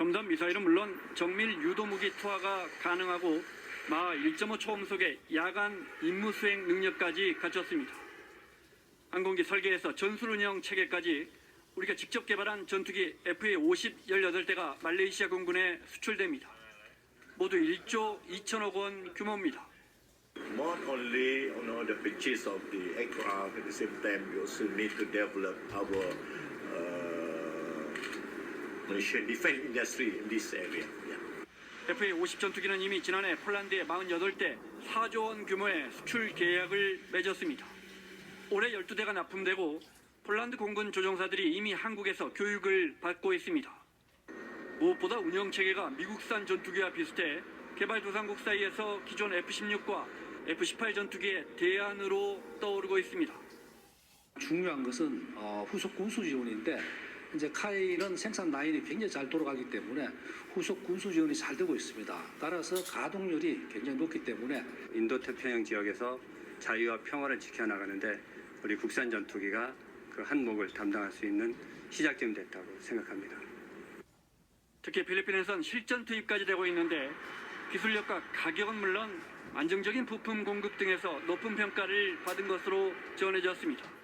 첨단 미사일은 물론 정밀 유도무기 투하가 가능하고 마1.5 초음속의 야간 임무 수행 능력까지 갖췄습니다. 항공기 설계에서 전술 운영 체계까지 우리가 직접 개발한 전투기 FA-50 18대가 말레이시아 공군에 수출됩니다. 모두 1조 2천억 원 규모입니다. Not only you know, the purchase of the aircraft, at the same time we also need to develop our Defense industry in this area. Yeah. FA-50 전투기는 이미 지난해 폴란드에 48대 4조 원 규모의 수출 계약을 맺었습니다. 올해 12대가 납품되고 폴란드 공군 조종사들이 이미 한국에서 교육을 받고 있습니다. 무엇보다 운영 체계가 미국산 전투기와 비슷해 개발도상국 사이에서 기존 F-16과 F-18 전투기의 대안으로 떠오르고 있습니다. 중요한 것은 어, 후속 군수 지원인데 이제 카이는 생산 라인이 굉장히 잘 돌아가기 때문에 후속 군수 지원이 잘 되고 있습니다. 따라서 가동률이 굉장히 높기 때문에 인도 태평양 지역에서 자유와 평화를 지켜나가는데 우리 국산 전투기가 그 한몫을 담당할 수 있는 시작점이 됐다고 생각합니다. 특히 필리핀에선 실전 투입까지 되고 있는데 기술력과 가격은 물론 안정적인 부품 공급 등에서 높은 평가를 받은 것으로 전해졌습니다.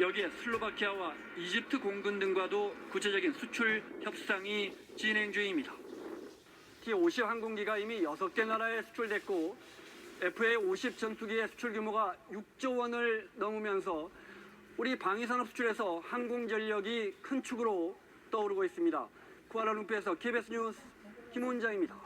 여기에 슬로바키아와 이집트 공군 등과도 구체적인 수출 협상이 진행 중입니다. T-50 항공기가 이미 6개 나라에 수출됐고 FA-50 전투기의 수출 규모가 6조 원을 넘으면서 우리 방위산업 수출에서 항공 전력이 큰 축으로 떠오르고 있습니다. 쿠알라룸푸르에서 KBS 뉴스 김원장입니다.